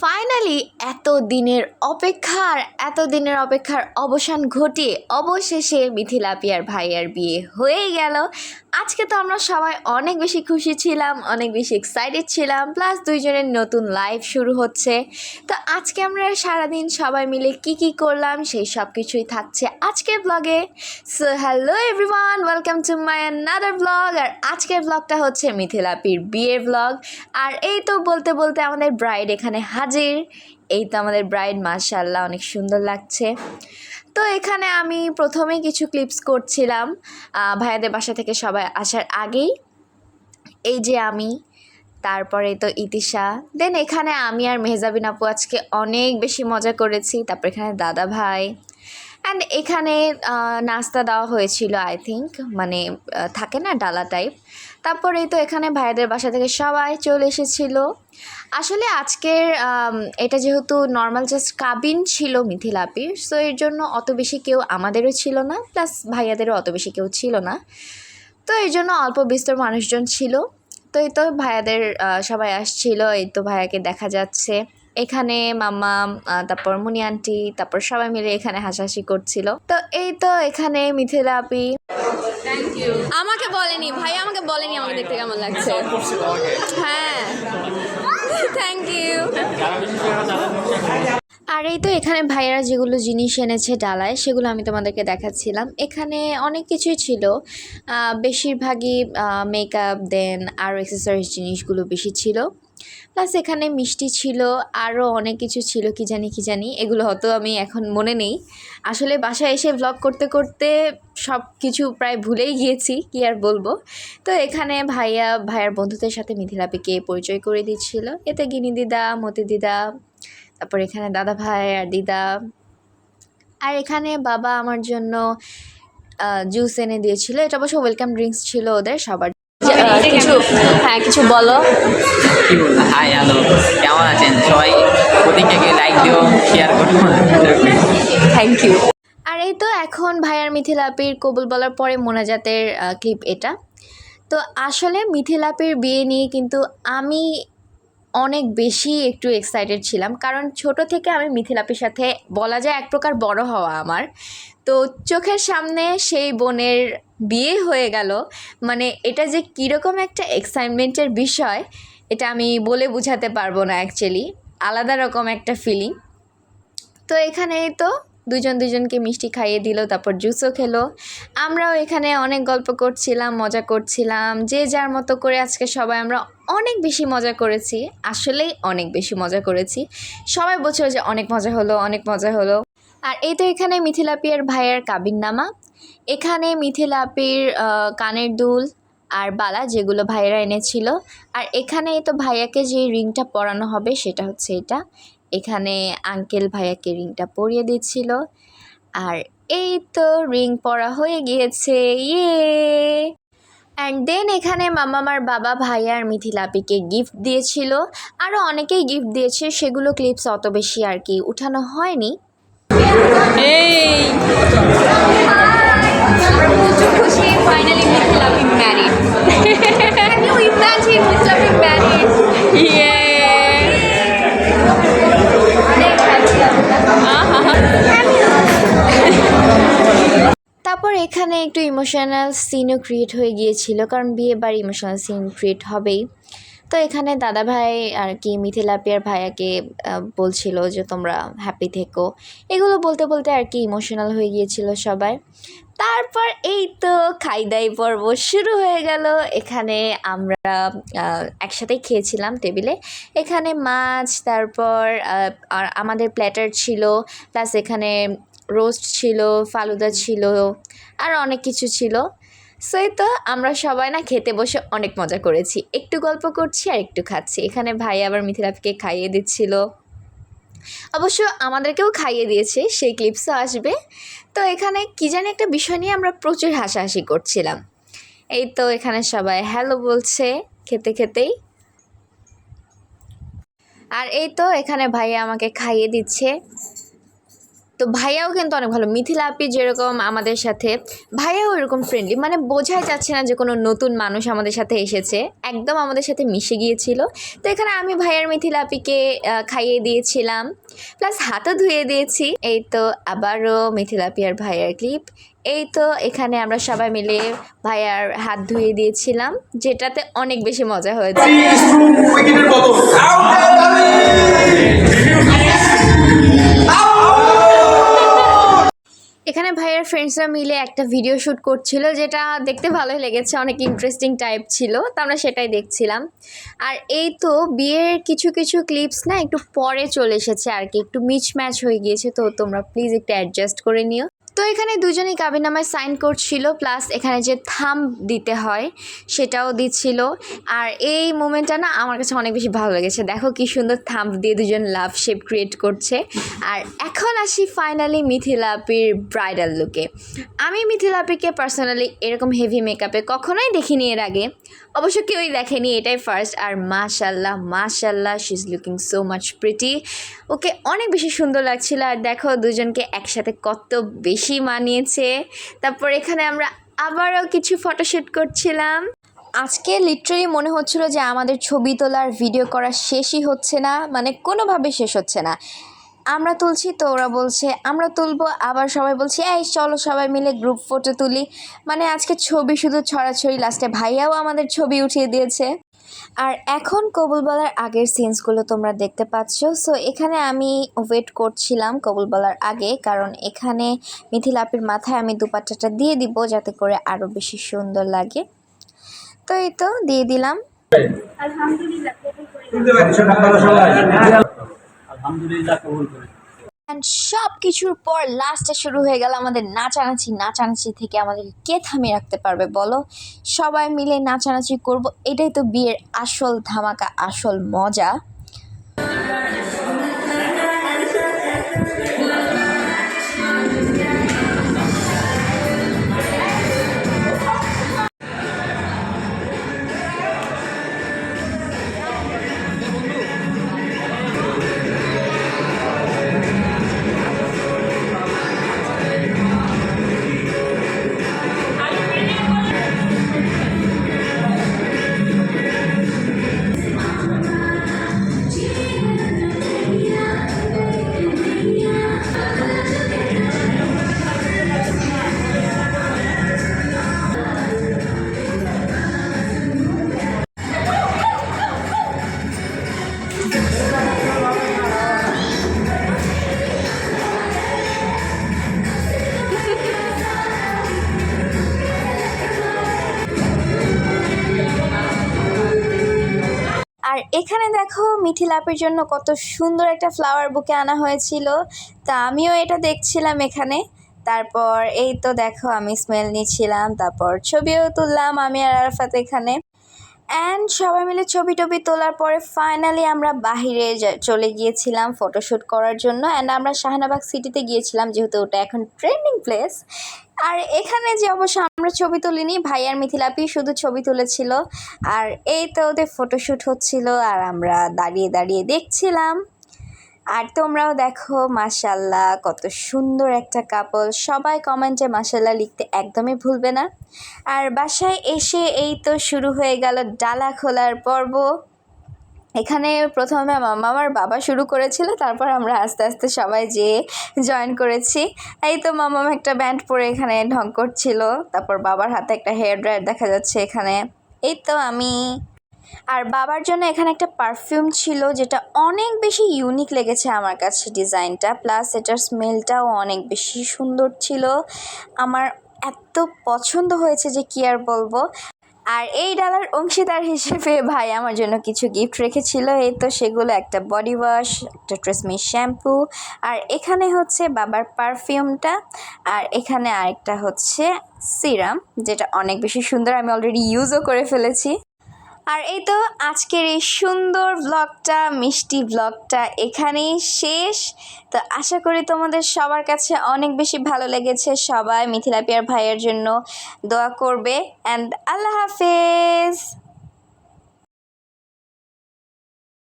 Finally এত দিনের অপেক্ষার এত দিনের অপেক্ষার অবসান ঘটিয়ে অবশেষে মিথিলা পিয়ার ভাইয়ার বিয়ে হয়ে গেল। আজকে তো আমরা সবাই অনেক বেশি খুশি ছিলাম, অনেক বেশি এক্সাইটেড ছিলাম প্লাস দুইজনের নতুন লাইফ শুরু হচ্ছে। তো আজকে আমরা সারাদিন সবাই মিলে কি কি করলাম, সেই সব কিছুই থাকছে আজকের ব্লগে so hello everyone welcome to my another blog আর আজকের ব্লগটা হচ্ছে মিথিলা পির বিয়ের ব্লগ আর এই তো বলতে বলতে আমাদের ব্রাইড এখানে হাজির। এই তো আমাদের ব্রাইড মার্শাল্লাহ অনেক সুন্দর লাগছে। তো এখানে আমি প্রথমেই কিছু ক্লিপস করছিলাম ভাইয়াদের বাসা থেকে সবাই আসার আগেই। এই যে আমি, তারপরে তো ইতিশা। দেন এখানে আমি আর মেহজাবিন আপু আজকে অনেক বেশি মজা করেছি। তারপর এখানে দাদা ভাই অ্যান্ড এখানে নাস্তা দেওয়া হয়েছিল আই থিঙ্ক মানে থাকে না ডালা টাইপ তারপরে তো এখানে ভাইয়াদের বাসা থেকে সবাই চলে এসেছিল। আসলে আজকের এটা যেহেতু নর্মাল জাস্ট কাবিন ছিল মিথিলাপির সো এর জন্য অত বেশি কেউ আমাদেরও ছিল না প্লাস ভাইয়াদেরও অত বেশি কেউ ছিল না। তো এই জন্য অল্প বিস্তর মানুষজন ছিল। তো এই তো ভাইয়াদের সবাই আসছিল, এই তো ভাইয়াকে দেখা যাচ্ছে। এখানে মামা তারপর মুনি আন্টি তারপর সবাই মিলে এখানে হাসাহাসি করছিল। তো এই তো এখানে মিথিলা আপি। আমাকে বলেনি ভাই আমাকে বলেনি আমাকে দেখতে কেমন লাগছে। হ্যাঁ। থ্যাংক ইউ আর এই তো এখানে ভাইয়েরা যেগুলো জিনিস এনেছে ডালায় সেগুলো আমি তোমাদেরকে দেখাচ্ছিলাম। এখানে অনেক কিছুই ছিল। বেশিরভাগই মেকআপ দেন আরও এক্সেসরিজ জিনিসগুলো বেশি ছিল। প্লাস এখানে মিষ্টি ছিল আরও অনেক কিছু ছিল, কি জানি কি জানি, এগুলো হয়তো আমি এখন মনে নেই। আসলে বাসায় এসে ব্লগ করতে করতে সব কিছু প্রায় ভুলেই গিয়েছি, কি আর বলব। তো এখানে ভাইয়া, ভাইয়ার বন্ধুদের সাথে মিথিলাপিকে পরিচয় করে দিচ্ছিল। এতে গিনি দিদা, মতি দিদা, তারপর এখানে দাদা ভাই আর দিদা। আর এখানে বাবা আমার জন্য জুস এনে দিয়েছিল। এটা অবশ্য ওয়েলকাম ড্রিঙ্কস ছিল ওদের, সবার কিছু হ্যাঁ কিছু বলো। কি বলব? Hi hello. কেমন আছেন? সবাই প্রতিজ্ঞাকে লাইক দিও শেয়ার করো। থ্যাংক ইউ আর এই তো এখন ভাইয়ার মিথিলাপির কবুল বলার পরে মোনাজাতের ক্লিপ এটা। তো আসলে মিথিলাপির বিয়ে নিয়ে কিন্তু আমি অনেক বেশি একটু এক্সাইটেড ছিলাম। কারণ ছোট থেকে আমি মিথিলাপির সাথে বলা যায় এক প্রকার বড় হওয়া আমার। তো চোখের সামনে সেই বোনের বিয়ে হয়ে গেল। মানে এটা যে কীরকম একটা এক্সাইটমেন্টের বিষয়, এটা আমি বলে বোঝাতে পারব না অ্যাকচুয়ালি আলাদা রকম একটা ফিলিং তো এখানে তো দুজন দুজনকে মিষ্টি খাইয়ে দিল, তারপর জুসও খেলো। আমরাও এখানে অনেক গল্প করছিলাম, মজা করছিলাম। যে যার মতো করে আজকে সবাই আমরা অনেক বেশি মজা করেছি, আসলেই অনেক বেশি মজা করেছি। সবাই বলছিল যে অনেক মজা হলো, অনেক মজা হলো। আর এই তো এখানে মিথিলাপিয়ার ভাইয়ের কাবিন নামা। এখানে মিথিলাপির কানের দুল আর বালা যেগুলো ভাইয়েরা এনেছিল। আর এখানে তো ভাইয়াকে যে রিংটা পরানো হবে সেটা হচ্ছে এটা। এখানে আঙ্কেল ভাইয়াকে রিংটা পরিয়ে দিচ্ছিল। আর এই তো রিং পরা হয়ে গিয়েছে ইয়ে! অ্যান্ড দেন এখানে মামামার বাবা ভাইয়া আর মিথিলাপিকে গিফট দিয়েছিল। আরও অনেকেই গিফট দিয়েছে, সেগুলো ক্লিপস অত বেশি আর কি উঠানো হয়নি। তারপর এখানে একটু ইমোশনাল সিনও ক্রিয়েট হয়ে গিয়েছিল, কারণ বিয়ে বার ইমোশনাল সিন ক্রিয়েট হবেই। তো এখানে দাদা ভাই আর কি মিথিলাপিয়ার ভাইয়াকে বলছিল যে তোমরা হ্যাপি থেকো। এগুলো বলতে বলতে আর কি ইমোশনাল হয়ে গিয়েছিল সবাই। তারপর এই তো খাইদাই পর্ব শুরু হয়ে গেল। এখানে আমরা একসাথেই খেয়েছিলাম টেবিলে। এখানে মাছ, তারপর আমাদের প্ল্যাটার ছিল প্লাস এখানে রোস্ট ছিল, ফালুদা ছিল, আর অনেক কিছু ছিল। সো এই তো আমরা সবাই না খেতে বসে অনেক মজা করেছি। একটু গল্প করছি আর একটু খাচ্ছি। এখানে ভাই আবার মিথিলাপকে খাইয়ে দিচ্ছিল। অবশ্য আমাদেরকেও খাইয়ে দিয়েছে, সেই ক্লিপসও আসবে। তো এখানে কী জানি একটা বিষয় নিয়ে আমরা প্রচুর হাসাহাসি করছিলাম। এই তো এখানে সবাই হ্যালো বলছে, খেতে খেতেই। আর এই তো এখানে ভাইয়া আমাকে খাইয়ে দিচ্ছে। তো ভাইয়াও কিন্তু অনেক ভালো। মিথিলা আপি যেরকম আমাদের সাথে, ভাইয়াও এরকম ফ্রেন্ডলি মানে বোঝাই যাচ্ছে না যে কোনো নতুন মানুষ আমাদের সাথে এসেছে। একদম আমাদের সাথে মিশে গিয়েছিল। তো এখানে আমি ভাইয়ার মিথিলা আপিকে খাইয়ে দিয়েছিলাম প্লাস হাতও ধুয়ে দিয়েছি। এই তো আবারও মিথিলা আপি আর ভাইয়ার ক্লিপ এই তো এখানে আমরা সবাই মিলে ভাইয়ার হাত ধুয়ে দিয়েছিলাম, যেটাতে অনেক বেশি মজা হয়েছে। এখানে ভাইয়ের ফ্রেন্ডসরা মিলে একটা ভিডিও শ্যুট করছিল, যেটা দেখতে ভালোই লেগেছে, অনেক ইন্টারেস্টিং টাইপ ছিল, তো আমরা সেটাই দেখছিলাম। আর এই তো বিয়ের কিছু কিছু ক্লিপস না একটু পরে চলে এসেছে আর কি, একটু মিচ ম্যাচ হয়ে গিয়েছে, তো তোমরা প্লিজ একটু অ্যাডজাস্ট করে নিও। তো এখানে দুজনেই কাবিনামায় সাইন করছিল প্লাস এখানে যে থাম দিতে হয়, সেটাও দিচ্ছিল। আর এই মোমেন্টটা না আমার কাছে অনেক বেশি ভালো লেগেছে। দেখো কি সুন্দর থাম্প দিয়ে দুজন লাভ শেপ ক্রিয়েট করছে। আর এখন আসি ফাইনালি মিথিলাপির ব্রাইডাল লুকে আমি মিথিলাপিকে পার্সোনালি এরকম হেভি মেকআপে কখনোই দেখিনি এর আগে। অবশ্য কেউই দেখেনি, এটাই ফার্স্ট আর মাশাল্লাহ মাশাল্লাহ she is looking so much pretty okay অনেক বেশি সুন্দর লাগছিল। আর দেখো দুজনকে একসাথে কত বেশি মানিয়েছে। তারপর এখানে আমরা আবারও কিছু ফটোশ্যুট করছিলাম। আজকে লিটারেলি মনে হচ্ছিল যে আমাদের ছবি তোলার ভিডিও করা শেষই হচ্ছে না মানে কোনোভাবে শেষ হচ্ছে না। আমরা তুলছি তো ওরা বলছে, আমরা তুলবো, আবার সবাই বলছে, এই চলো সবাই মিলে গ্রুপ ফটো তুলি। মানে আজকে ছবি শুধু ছড়াছড়ি লাস্টে ভাইয়াও আমাদের ছবি উঠিয়ে দিয়েছে। আর এখন কবুল বলার আগের সিনসগুলো তোমরা দেখতে পাচ্ছ। সো এখানে আমি ওয়েট করছিলাম কবুল বলার আগে কারণ এখানে মিথিলাপির মাথায় আমি দুপাট্টাটা দিয়ে দিব যাতে করে আরও বেশি সুন্দর লাগে। তো এই তো দিয়ে দিলাম। আলহামদুলিল্লাহ কবুল করে সব কিছুর পর লাস্টে শুরু হয়ে গেল আমাদের নাচানাচি। নাচানাচি থেকে আমাদের কে থামিয়ে রাখতে পারবে বলো? সবাই মিলে নাচানাচি করব। এটাই তো বিয়ের আসল ধামাকা, আসল মজা। আর এখানে দেখো মিথিলাপের জন্য কত সুন্দর একটা ফ্লাওয়ার বুকে আনা হয়েছিল। তা আমিও এটা দেখছিলাম এখানে। তারপর এই তো দেখো আমি স্মেল নিচ্ছিলাম, তারপর ছবিও তুললাম আমি আর আরাফাত এখানে। অ্যান্ড সবাই মিলে ছবি টবি তোলার পরে ফাইনালি আমরা বাহিরে চলে গিয়েছিলাম ফটোশ্যুট করার জন্য অ্যান্ড আমরা শাহনাবাগ সিটিতে গিয়েছিলাম যেহেতু ওটা এখন ট্রেন্ডিং প্লেস আর এখানে যে অবশ্য আমরা ছবি তুলিনি, ভাই আর মিথিলাপি শুধু ছবি তুলেছিল। আর এই তো ওদের ফটোশ্যুট হচ্ছিল আর আমরা দাঁড়িয়ে দাঁড়িয়ে দেখছিলাম। আর তোমরাও দেখো মাশাল্লাহ কত সুন্দর একটা কাপল সবাই কমেন্টে মাশাল্লাহ লিখতে একদমই ভুলবে না। আর বাসায় এসে এই তো শুরু হয়ে গেল ডালা খোলার পর্ব। এখানে প্রথমে মামার বাবা শুরু করেছিল, তারপর আমরা আস্তে আস্তে সবাই যেয়ে জয়েন করেছি। এই তো মামাম একটা ব্যান্ড পরে এখানে ঢং করছিল, তারপর বাবার হাতে একটা হেয়ার ড্রায়ার দেখা যাচ্ছে এখানে। এই তো আমি আর বাবার জন্য এখানে একটা পারফিউম ছিল যেটা অনেক বেশি ইউনিক লেগেছে আমার কাছে ডিজাইনটা। প্লাস এটার স্মেলটাও অনেক বেশি সুন্দর ছিল। আমার এত পছন্দ হয়েছে যে কি আর বলব। আর এই ডালার অংশীদার হিসেবে ভাই আমার জন্য কিছু গিফট রেখেছিল। এই তো সেগুলো, একটা বডি ওয়াশ একটা ট্রেসমি শ্যাম্পু আর এখানে হচ্ছে বাবার পারফিউমটা আর এখানে আরেকটা হচ্ছে সিরাম যেটা অনেক বেশি সুন্দর, আমি অলরেডি ইউজও করে ফেলেছি। আর এই তো আজকের এই সুন্দর ব্লগটা মিষ্টি ব্লগটা এখানেই শেষ। তো আশা করি তোমাদের সবার কাছে অনেক বেশি ভালো লেগেছে। সবাই মিথিলা পিয়ার ভাইয়ের জন্য দোয়া করবে। অ্যান্ড আল্লাহ হাফেজ!